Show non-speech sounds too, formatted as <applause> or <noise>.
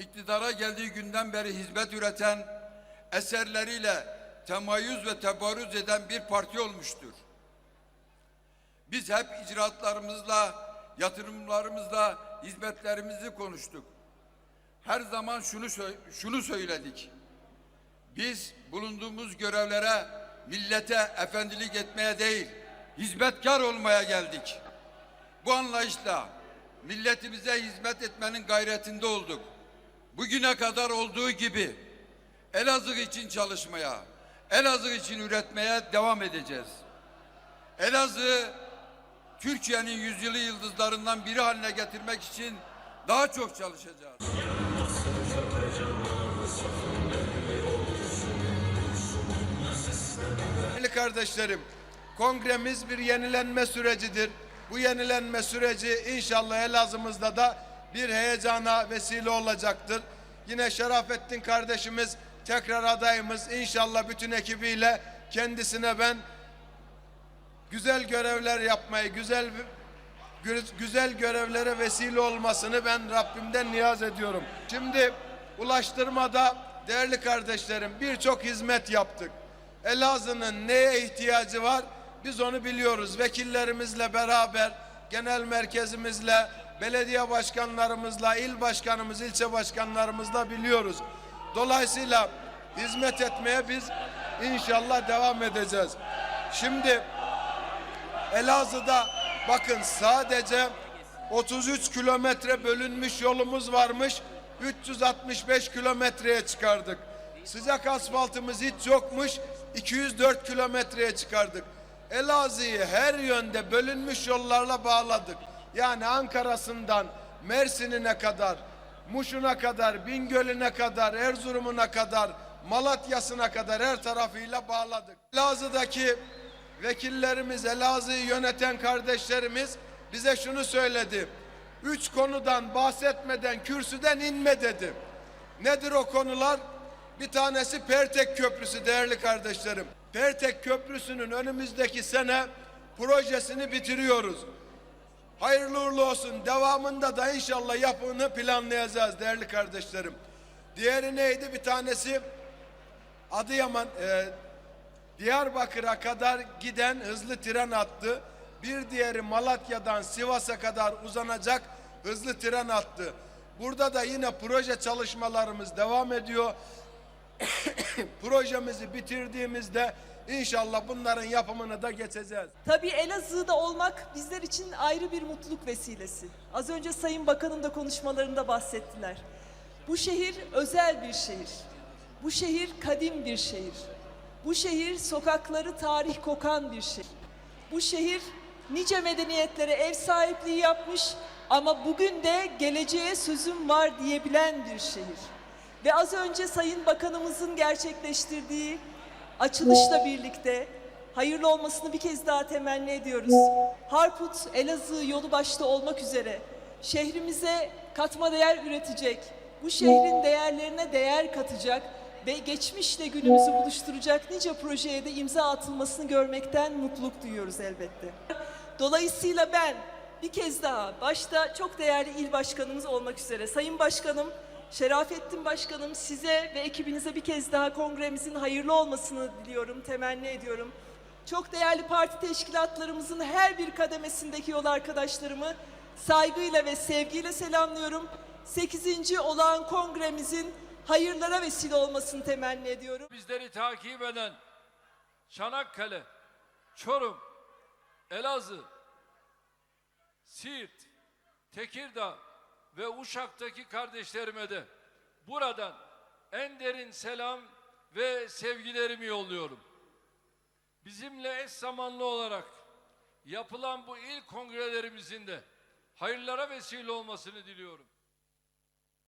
iktidara geldiği günden beri hizmet üreten, eserleriyle temayüz ve tebarüz eden bir parti olmuştur. Biz hep icraatlarımızla, yatırımlarımızla hizmetlerimizi konuştuk. Her zaman şunu şunu söyledik. Biz bulunduğumuz görevlere millete efendilik etmeye değil, hizmetkar olmaya geldik. Bu anlayışla milletimize hizmet etmenin gayretinde olduk. Bugüne kadar olduğu gibi Elazığ için çalışmaya, Elazığ için üretmeye devam edeceğiz. Elazığ Türkiye'nin yüzyılı yıldızlarından biri haline getirmek için daha çok çalışacağız. Değerli kardeşlerim, kongremiz bir yenilenme sürecidir. Bu yenilenme süreci inşallah Elazığ'ımızda da bir heyecana vesile olacaktır. Yine Şerafettin kardeşimiz tekrar adayımız inşallah bütün ekibiyle kendisine ben güzel görevler yapmayı, güzel gü- güzel görevlere vesile olmasını ben Rabbimden niyaz ediyorum. Şimdi ulaştırmada değerli kardeşlerim birçok hizmet yaptık. Elazığ'ın neye ihtiyacı var biz onu biliyoruz. Vekillerimizle beraber, genel merkezimizle, belediye başkanlarımızla, il başkanımız, ilçe başkanlarımızla biliyoruz. Dolayısıyla hizmet etmeye biz inşallah devam edeceğiz. Şimdi Elazığ'da bakın sadece 33 kilometre bölünmüş yolumuz varmış. 365 kilometreye çıkardık. Sıcak asfaltımız hiç yokmuş. 204 kilometreye çıkardık. Elazığ'ı her yönde bölünmüş yollarla bağladık. Yani Ankara'sından Mersin'ine kadar, Muş'una kadar, Bingöl'üne kadar, Erzurum'una kadar, Malatya'sına kadar her tarafıyla bağladık. Elazığ'daki vekillerimiz, Elazığ'ı yöneten kardeşlerimiz bize şunu söyledi. Üç konudan bahsetmeden kürsüden inme dedi. Nedir o konular? Bir tanesi Pertek Köprüsü değerli kardeşlerim. Pertek Köprüsü'nün önümüzdeki sene projesini bitiriyoruz. Hayırlı uğurlu olsun. Devamında da inşallah yapımını planlayacağız değerli kardeşlerim. Diğeri neydi? Bir tanesi Adıyaman, e, Diyarbakır'a kadar giden hızlı tren hattı. Bir diğeri Malatya'dan Sivas'a kadar uzanacak hızlı tren hattı. Burada da yine proje çalışmalarımız devam ediyor. <coughs> Projemizi bitirdiğimizde inşallah bunların yapımını da geçeceğiz. Tabii Elazığ'da olmak bizler için ayrı bir mutluluk vesilesi. Az önce Sayın Bakan'ın da konuşmalarında bahsettiler. Bu şehir özel bir şehir. Bu şehir kadim bir şehir. Bu şehir sokakları tarih kokan bir şehir. Bu şehir nice medeniyetlere ev sahipliği yapmış ama bugün de geleceğe sözüm var diyebilen bir şehir. Ve az önce Sayın Bakanımızın gerçekleştirdiği açılışla birlikte hayırlı olmasını bir kez daha temenni ediyoruz. Harput, Elazığ yolu başta olmak üzere şehrimize katma değer üretecek, bu şehrin değerlerine değer katacak ve geçmişle günümüzü buluşturacak nice projeye de imza atılmasını görmekten mutluluk duyuyoruz elbette. Dolayısıyla ben bir kez daha başta çok değerli il başkanımız olmak üzere Sayın Başkanım, Şerafettin Başkanım size ve ekibinize bir kez daha kongremizin hayırlı olmasını diliyorum, temenni ediyorum. Çok değerli parti teşkilatlarımızın her bir kademesindeki yol arkadaşlarımı saygıyla ve sevgiyle selamlıyorum. 8. olağan kongremizin hayırlara vesile olmasını temenni ediyorum. Bizleri takip eden Çanakkale, Çorum, Elazığ, Siirt, Tekirdağ ve Uşak'taki kardeşlerime de buradan en derin selam ve sevgilerimi yolluyorum. Bizimle eş zamanlı olarak yapılan bu ilk kongrelerimizin de hayırlara vesile olmasını diliyorum.